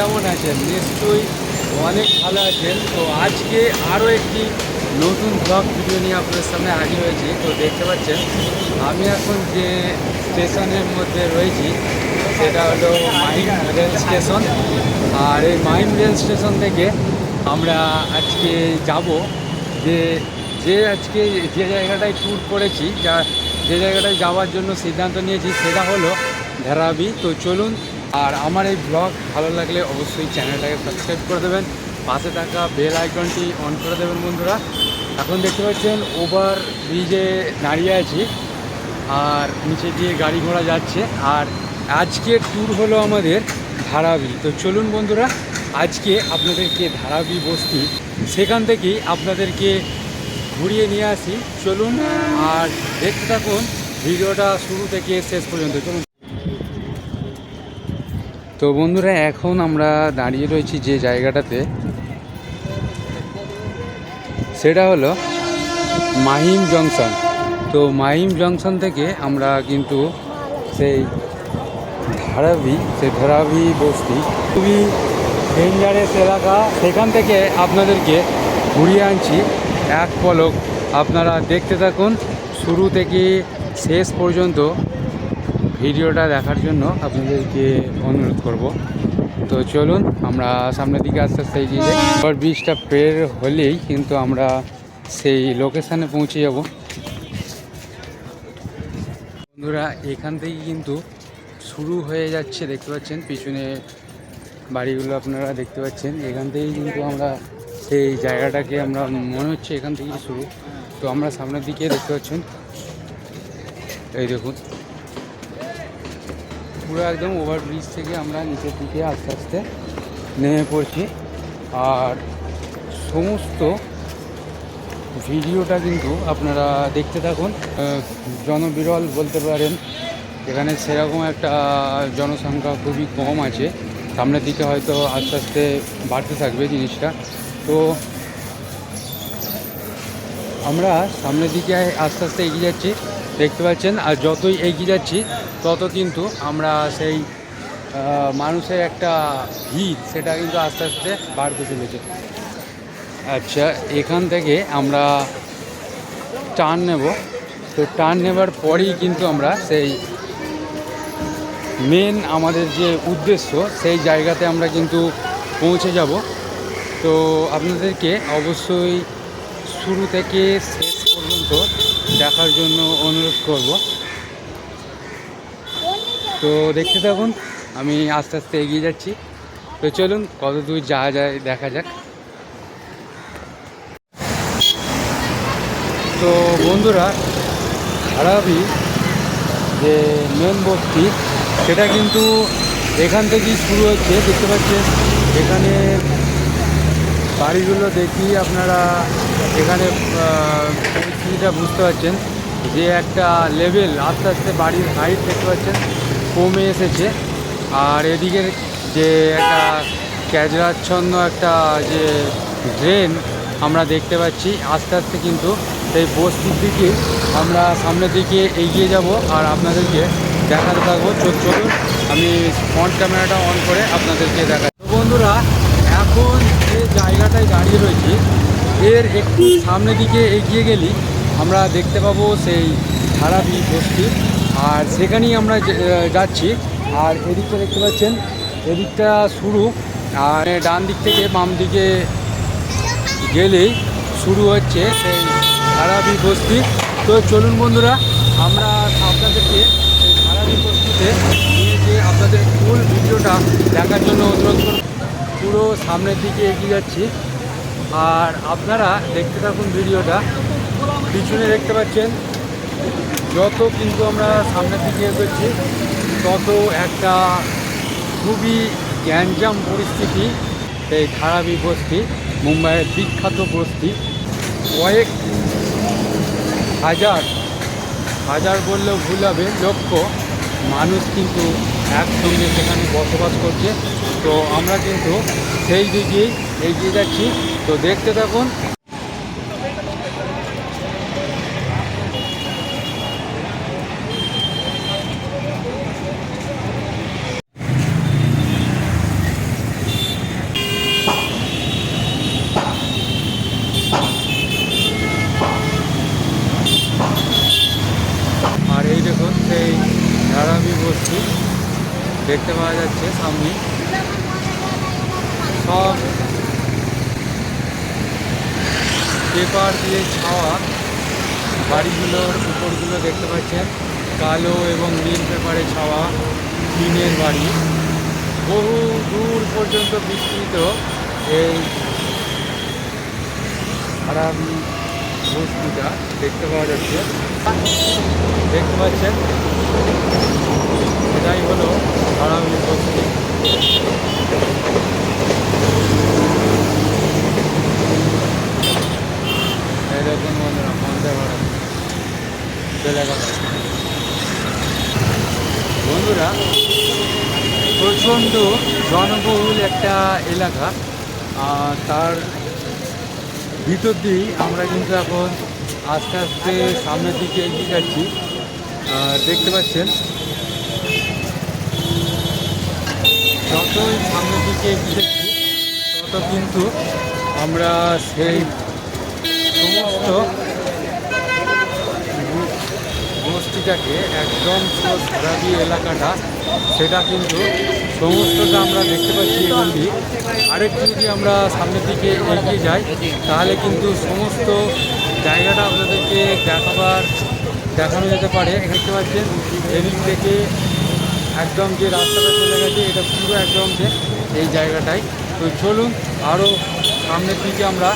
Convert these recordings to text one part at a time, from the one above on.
কেমন আছেন? নিশ্চয়ই অনেক ভালো আছেন। তো আজকে আরও একটি নতুন ব্লগ ভিডিও নিয়ে আপনাদের সামনে হাজির হয়েছি। তো দেখতে পাচ্ছেন, আমি এখন যে স্টেশনের মধ্যে রয়েছি, সেটা হলো মাইম রেল স্টেশন। আর এই মাইম রেল স্টেশন থেকে আমরা আজকে যাব যে যে আজকে যে জায়গাটায় ট্যুর করেছি, যা, যে জায়গাটায় যাওয়ার জন্য সিদ্ধান্ত নিয়েছি, সেটা হলো ধারাবি তো চলুন আর আমার এই ব্লগ ভালো লাগলে অবশ্যই চ্যানেলটাকে সাবস্ক্রাইব করে দেবেন। পাশে থাকা বেল আইকনটি অন করে দেবেন বন্ধুরা। এখন দেখতে পাচ্ছেন ওভার ব্রিজে দাঁড়িয়ে আছি আর নিচে দিয়ে গাড়ি ঘোড়া যাচ্ছে। আর আজকে ট্যুর হলো আমাদের ধারাবি। তো চলুন বন্ধুরা, আজকে আপনাদেরকে ধারাবি বস্তি সেখান থেকেই আপনাদেরকে ঘুরিয়ে নিয়ে আসি। চলুন আর দেখতে থাকুন, ভিডিওটা শুরু থেকে শেষ পর্যন্ত। চলুন। তো বন্ধুরা, এখন আমরা দাঁড়িয়ে রয়েছি যে জায়গাটাতে। সেটা হলো মাহিম জংশন। তো মাহিম জংশন থেকে আমরা কিন্তু সেই ধারাবি সেই ধারাবি বস্তি, খুবই ডেঞ্জারেস এলাকা। সেখান থেকে আপনাদেরকে ঘুরিয়ে আনছি। এক পলক আপনারা দেখতে থাকুন। শুরু থেকে শেষ পর্যন্ত ভিডিওটা দেখার জন্য আপনাদেরকে অনুরোধ করব। তো চলুন, আমরা সামনের দিকে আস্তে আস্তে এগিয়ে যাই। এবার ব্রিজটা পের হলেই কিন্তু আমরা সেই লোকেশানে পৌঁছে যাব। বন্ধুরা, এখান থেকে কিন্তু শুরু হয়ে যাচ্ছে, দেখতে পাচ্ছেন, পিছনে বাড়িগুলো আপনারা দেখতে পাচ্ছেন। এখান থেকেই কিন্তু আমরা সেই জায়গাটাকে আমরা, মনে হচ্ছে এখান থেকেই শুরু। তো আমরা সামনের দিকে দেখতে পাচ্ছেন, এই দেখুন। পুরো একদম ওভারব্রিজ থেকে আমরা নিচের দিকে আস্তে আস্তে নেমে পড়ছি। আর সমস্ত ভিডিওটা কিন্তু আপনারা দেখতে থাকুন। জনবিরল বলতে পারেন এখানে সেরকম একটা জনসংখ্যা খুবই কম আছে। সামনের দিকে হয়তো আস্তে আস্তে বাড়তে থাকবে জিনিসটা। তো আমরা সামনের দিকে আস্তে আস্তে এগিয়ে যাচ্ছি। দেখতে পাচ্ছেন, আর যতই এগিয়ে যাচ্ছি, তত কিন্তু আমরা সেই মানুষের একটা ভিড়, সেটা কিন্তু আস্তে আস্তে বাড়তে চলেছে। আচ্ছা এখান থেকে আমরা টার্ন নেব। তো টার্ন নেবার পরেই কিন্তু আমরা সেই মেন আমাদের যে উদ্দেশ্য, সেই জায়গাতে আমরা কিন্তু পৌঁছে যাব। তো আপনাদেরকে অবশ্যই শুরু থেকে শেষ পর্যন্ত দেখার জন্য অনুরোধ করব। তো দেখতে থাকুন, আমি আস্তে আস্তে এগিয়ে যাচ্ছি। তো চলুন, কত দূর যাওয়া যায় দেখা যাক। তো বন্ধুরা খারাপই যে মেন বস্তি, সেটা কিন্তু এখান থেকেই শুরু হচ্ছে। দেখতে পাচ্ছেন, এখানে বাড়িগুলো দেখি আপনারা এখানে পরিস্থিতিটা বুঝতে পারছেন যে একটা লেভেল আস্তে আস্তে বাড়ির হাইট দেখতে পাচ্ছেন, কমে এসেছে। আর এদিকের যে একটা ক্যাজরাচ্ছন্ন একটা যে ড্রেন আমরা দেখতে পাচ্ছি, আস্তে আস্তে কিন্তু সেই বস্তির দিকে আমরা সামনের দিকে এগিয়ে যাব আর আপনাদেরকে দেখাতে থাকব। চোখ চলুন, আমি ফ্রন্ট ক্যামেরাটা অন করে আপনাদেরকে দেখাই। তো বন্ধুরা এখন যে জায়গাটায় দাঁড়িয়ে রয়েছি, এর একটু সামনের দিকে এগিয়ে গেলেই আমরা দেখতে পাবো সেই ধারাবি বস্তি। আর সেখানেই আমরা যাচ্ছি। আর এদিকটা দেখতে পাচ্ছেন, এদিকটা শুরু। আর ডান দিক থেকে বাম দিকে গেলেই শুরু হচ্ছে সেই ধারাবি বস্তি। তো চলুন বন্ধুরা, আমরা আপনাদেরকে সেই ধারাবি বস্তিতে নিয়ে যে আপনাদের ফুল ভিডিওটা দেখার জন্য অনুরোধ করব। পুরো সামনের দিকে এগিয়ে যাচ্ছি। আর আপনারা দেখতে থাকুন ভিডিওটা। পিছনে দেখতে পাচ্ছেন, যত কিন্তু আমরা সামনের দিকে এগোচ্ছি, তত একটা খুবই গ্যাঞ্জাম পরিস্থিতি, এই ধারাবি বস্তি, মুম্বাইয়ের বিখ্যাত বস্তি। কয়েক হাজার হাজার বললেও ভুল হবে, লক্ষ মানুষ কিন্তু একসঙ্গে সেখানে বসবাস করছে। তো আমরা কিন্তু সেই দিকেই এগিয়ে যাচ্ছি। তো দেখতে থাকুন। দেখতে পাওয়া যাচ্ছে সামনে। সব পেপার দিয়ে ছাওয়া বাড়িগুলোর উপরগুলো দেখতে পাচ্ছেন। কালো এবং নীল পেপারে ছাওয়া টিনের বাড়ি। বহু দূর পর্যন্ত বিস্তৃত এই খারাপ বস্তুটা দেখতে পাওয়া যাচ্ছে। দেখতে পাচ্ছেন এটাই হলো হারামি বস্তি এই দেখুন বন্ধুরা বন্দে ভারত চলে গেল বন্ধুরা প্রচণ্ড জনবহুল একটা এলাকা তার ভিতর দিয়েই আমরা কিন্তু এখন আস্তে আস্তে সামনের দিকে এগিয়ে যাচ্ছি। দেখতে পাচ্ছেন। যতই সামনের দিকে এগিয়ে যাচ্ছি, তত কিন্তু আমরা সেই সমস্ত গোষ্ঠীটাকে একদম সারাদি এলাকাটা, সেটা কিন্তু সমস্তটা আমরা দেখতে পাচ্ছি এখান দিয়ে। আরেকটু যদি আমরা সামনের দিকে এগিয়ে যাই, তাহলে কিন্তু সমস্ত জায়গাটা আপনাদেরকে দেখাবার, দেখানো যেতে পারে। দেখতে পাচ্ছেন, এদিক থেকে একদম যে রাস্তাটা চলে গেছে, এটা পুরো একদম যে এই জায়গাটাই। তো চলুন আরও সামনের দিকে আমরা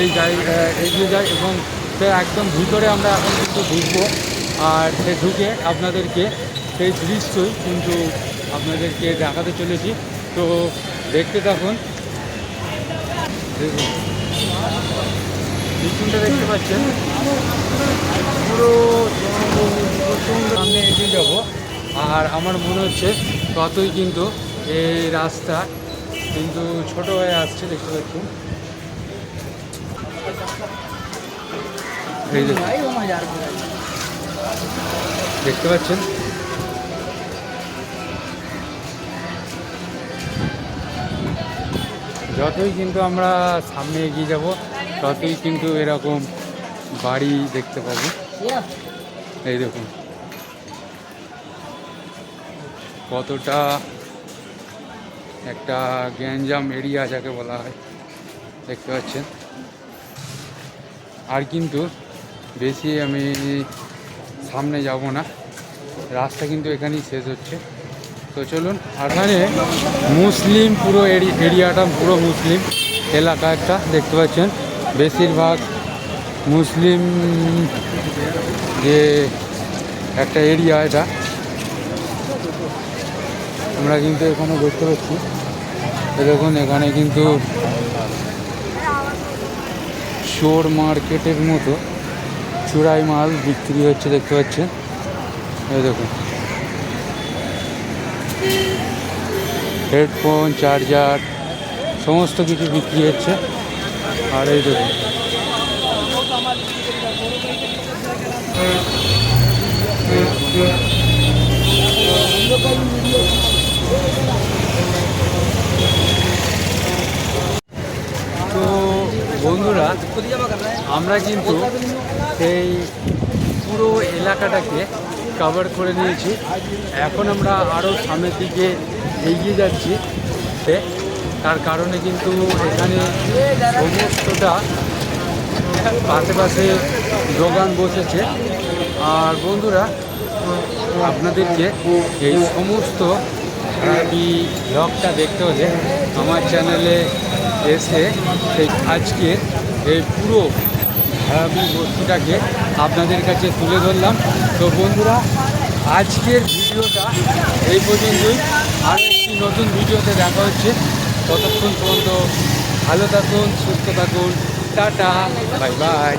এই জায়গা এগিয়ে যাই এবং একদম ভিতরে আমরা এখন কিন্তু ঢুকবো। আর সে ঢুকে আপনাদেরকে সেই দৃশ্যই কিন্তু আপনাদেরকে দেখাতে চলেছি। তো দেখতে থাকুন। দেখুন। পিছনটা দেখতে পাচ্ছেন? পুরো সামনে এগিয়ে যাব। আর আমার মনে হচ্ছে ততই কিন্তু এই রাস্তা কিন্তু ছোট হয়ে আসছে, দেখতে পাচ্ছেন? দেখতে পাচ্ছেন? যতই কিন্তু আমরা সামনে এগিয়ে যাব, ততই কিন্তু এরকম বাড়ি দেখতে পাবো। এই দেখুন। কতটা একটা গ্যাঞ্জাম এরিয়া যাকে বলা হয়, দেখতে পাচ্ছেন। আর কিন্তু বেশি আমি সামনে যাব না। রাস্তা কিন্তু এখানেই শেষ হচ্ছে। তো চলুন, এখানে মুসলিম পুরো এরি- এরিয়াটা পুরো মুসলিম এলাকা একটা, দেখতে পাচ্ছেন। বেশিরভাগ মুসলিম যে একটা এরিয়া এটা। আমরা কিন্তু এখানে দেখতে পাচ্ছি। দেখুন, এখানে কিন্তু চোর মার্কেটের মতো চূড়াই মাল বিক্রি হচ্ছে, দেখতে পাচ্ছেন। এই দেখুন। হেডফোন, চার্জার, সমস্ত কিছু বিক্রি হচ্ছে। আর এই দেখুন। তো বন্ধুরা, আমরা কিন্তু সেই পুরো এলাকাটাকে কভার করে নিয়েছি। এখন আমরা আরও সামনের দিকে এগিয়ে যাচ্ছি। তার কারণে কিন্তু এখানে সমস্তটা পাশে পাশে দোকান বসেছে। আর বন্ধুরা, আপনাদেরকে এই সমস্ত খারাপি ব্লগটা দেখতে হলে আমার চ্যানেলে এসে এই আজকে এই পুরো বস্তুটাকে আপনাদের কাছে তুলে ধরলাম। তো বন্ধুরা, আজকের ভিডিওটা এই পর্যন্তই। আর একটি নতুন ভিডিওতে দেখা হচ্ছে। ততক্ষণ পর্যন্ত ভালো থাকুন, সুস্থ থাকুন। Tata, bye bye.